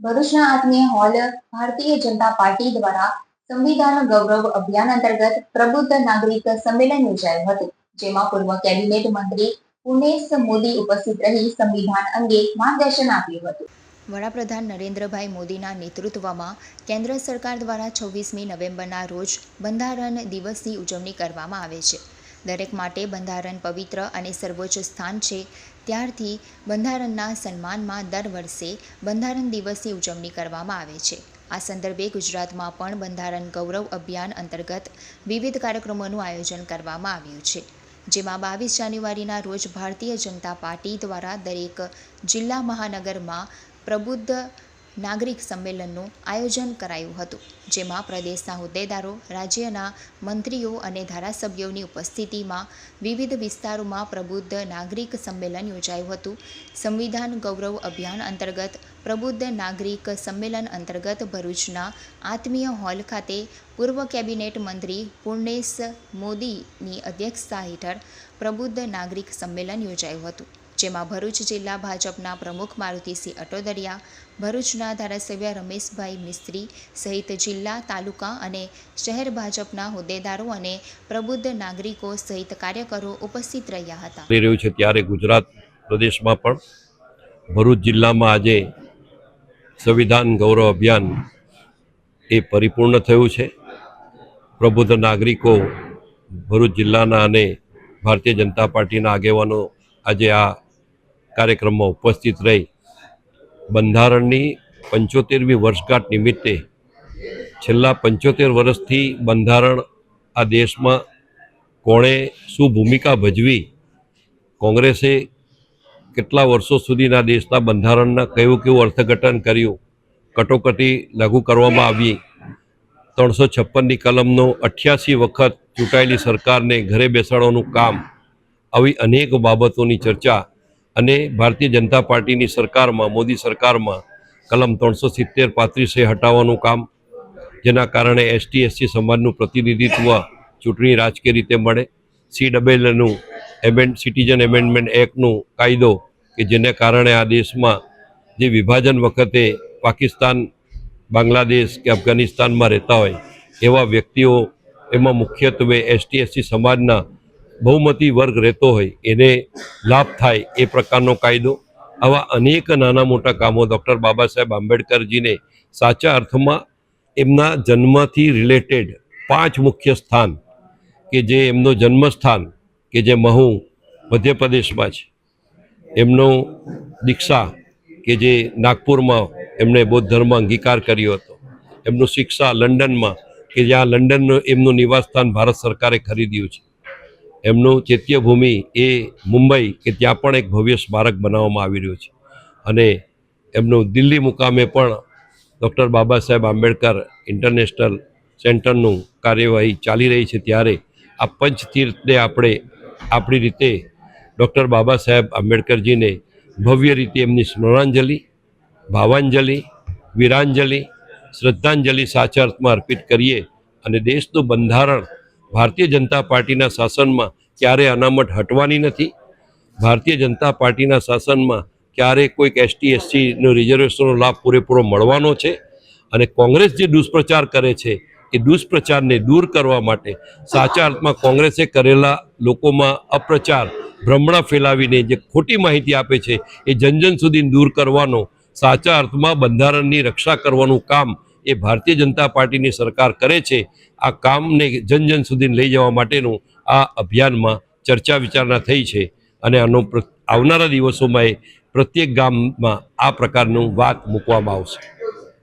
ભરૂચના આત્મીય hall Bharatiya Janata party દ્વારા સંવિધાન ગૌરવ અભિયાન અંતર્ગત પ્રબુદ્ધ નાગરિક સંમેલન યોજાયું હતું, જેમાં પૂર્વ કેબિનેટ મંત્રી પુનેશ મોદી ઉપસ્થિત રહી સંવિધાન અંગે માર્ગદર્શન આપ્યું હતું. વડાપ્રધાન નરેન્દ્રભાઈ મોદીના નેતૃત્વમાં કેન્દ્ર સરકાર દ્વારા છવ્વીસમી નવેમ્બરના રોજ બંધારણ દિવસની ઉજવણી કરવામાં આવે છે. દરેક માટે બંધારણ પવિત્ર અને સર્વોચ્ચ સ્થાન છે. ત્યારથી બંધારણના સન્માનમાં દર વર્ષે બંધારણ દિવસની ઉજવણી કરવામાં આવે છે. આ સંદર્ભે ગુજરાતમાં પણ બંધારણ ગૌરવ અભિયાન અંતર્ગત વિવિધ કાર્યક્રમોનું આયોજન કરવામાં આવ્યું છે. જેમાં બાવીસ જાન્યુઆરીના રોજ ભારતીય જનતા પાર્ટી દ્વારા દરેક જિલ્લા મહાનગરમાં પ્રબુદ્ધ નાગરિક સંમેલનનું આયોજન કરાયું હતું, જેમાં પ્રદેશના હોદ્દેદારો, રાજ્યના મંત્રીઓ અને ધારાસભ્યોની ઉપસ્થિતિમાં વિવિધ વિસ્તારોમાં પ્રબુદ્ધ નાગરિક સંમેલન યોજાયું હતું. સંવિધાન ગૌરવ અભિયાન અંતર્ગત પ્રબુદ્ધ નાગરિક સંમેલન અંતર્ગત ભરૂચના આત્મીય હોલ ખાતે પૂર્વ કેબિનેટ મંત્રી પૂર્ણેશ મોદીની અધ્યક્ષતા હેઠળ પ્રબુદ્ધ નાગરિક સંમેલન યોજાયું હતું. જેમાં ભરૂચ જિલ્લા ભાજપના પ્રમુખ મારુતિસિંહ અટોદરિયા, ભરૂચના ધારાસભ્ય રમેશભાઈ મિસ્ત્રી સહિત જિલ્લા, તાલુકા અને શહેર ભાજપના હોદ્દેદારો અને પ્રબુદ્ધ નાગરિકો સહિત કાર્યકરો ઉપસ્થિત રહ્યા હતા. રહ્યું છે ત્યારે ગુજરાત પ્રદેશમાં પણ ભરૂચ જિલ્લામાં આજે સંવિધાન ગૌરવ અભિયાન એ પરિપૂર્ણ થયું છે. પ્રબુદ્ધ નાગરિકો ભરૂચ જિલ્લાના અને ભારતીય જનતા પાર્ટીના આગેવાનો આજે આ કાર્યક્રમમાં ઉપસ્થિત રહી બંધારણની પંચોતેરમી વર્ષગાંઠ નિમિત્તે છેલ્લા પંચોતેર વર્ષથી બંધારણ આ દેશમાં કોણે શું ભૂમિકા ભજવી, કોંગ્રેસે કેટલા વર્ષો સુધીના દેશના બંધારણના કયું કેવું અર્થઘટન કર્યું, કટોકટી લાગુ કરવામાં આવી, ત્રણસો છપ્પનની કલમનો અઠ્યાસી વખત ચૂંટાયેલી સરકારને ઘરે બેસાડવાનું કામ, આવી અનેક બાબતોની ચર્ચા અને ભારતીય જનતા પાર્ટીની સરકારમાં, મોદી સરકારમાં કલમ ત્રણસો સિત્તેર પાંત્રીસે હટાવવાનું કામ, જેના કારણે એસટી, એસસી સમાજનું પ્રતિનિધિત્વ ચૂંટણી રાજકીય રીતે મળે. સી ડબેલનું એમેન્ડ, સિટીઝન એમેન્ડમેન્ટ એક્ટનું કાયદો કે જેને કારણે આ દેશમાં જે વિભાજન વખતે પાકિસ્તાન, બાંગ્લાદેશ કે અફઘાનિસ્તાનમાં રહેતા હોય, એવા વ્યક્તિઓ, એમાં મુખ્યત્વે એસટી, એસસી સમાજના બહુમતી વર્ગ રહેતો હોય, એને લાભ થાય એ પ્રકારનો કાયદો. આવા અનેક નાના મોટા કામો ડૉક્ટર બાબા સાહેબ આંબેડકરજીને સાચા અર્થમાં એમના જન્મથી રિલેટેડ પાંચ મુખ્ય સ્થાન કે જે એમનો જન્મસ્થાન કે જે મહુ મધ્યપ્રદેશમાં છે. એમનો દીક્ષા કે જે નાગપુરમાં એમણે બૌદ્ધ ધર્મ અંગીકાર કર્યો હતો. એમનું શિક્ષા લંડનમાં કે જ્યાં લંડનનું એમનું નિવાસસ્થાન ભારત સરકારે ખરીદ્યું છે. એમનું ચૈત્યભૂમિ એ મુંબઈ કે ત્યાં પણ એક ભવ્ય સ્મારક બનાવવામાં આવી રહ્યું છે. અને એમનું દિલ્હી મુકામે પણ ડૉક્ટર બાબા સાહેબ આંબેડકર ઇન્ટરનેશનલ સેન્ટરનું કાર્યવાહી ચાલી રહી છે ત્યારે આ પંચતીર્થને આપણે આપણી રીતે ડૉક્ટર બાબા સાહેબ આંબેડકરજીને ભવ્ય રીતે એમની સ્મરણાંજલિ, ભાવાંજલિ, વીરાંજલિ, શ્રદ્ધાંજલિ સાચા અર્થમાં અર્પિત કરીએ અને દેશનું બંધારણ ભારતીય જનતા પાર્ટીના શાસનમાં ક્યારે અનામત હટવાની નથી? ભારતીય જનતા પાર્ટીના શાસનમાં ક્યારે કોઈક એસટી, એસસીનો રિઝર્વેશનનો લાભ પૂરેપૂરો મળવાનો છે? અને કોંગ્રેસ જે દુષ્પ્રચાર કરે છે, એ દુષ્પ્રચારને દૂર કરવા માટે સાચા અર્થમાં કોંગ્રેસે કરેલા લોકોમાં અપ્રચાર, ભ્રમણા ફેલાવીને જે ખોટી માહિતી આપે છે, એ જનજન સુધી દૂર કરવાનો, સાચા અર્થમાં બંધારણની રક્ષા કરવાનું કામ એ ભારતીય જનતા પાર્ટીની સરકાર કરે છે, આ કામને જન જન સુધી લઈ જવા માટેનું આ અભિયાનમાં ચર્ચા વિચારણા થઈ છે. અને આનો આવનારા દિવસોમાં એ પ્રત્યેક ગામમાં આ પ્રકારનું વાત મૂકવામાં આવશે.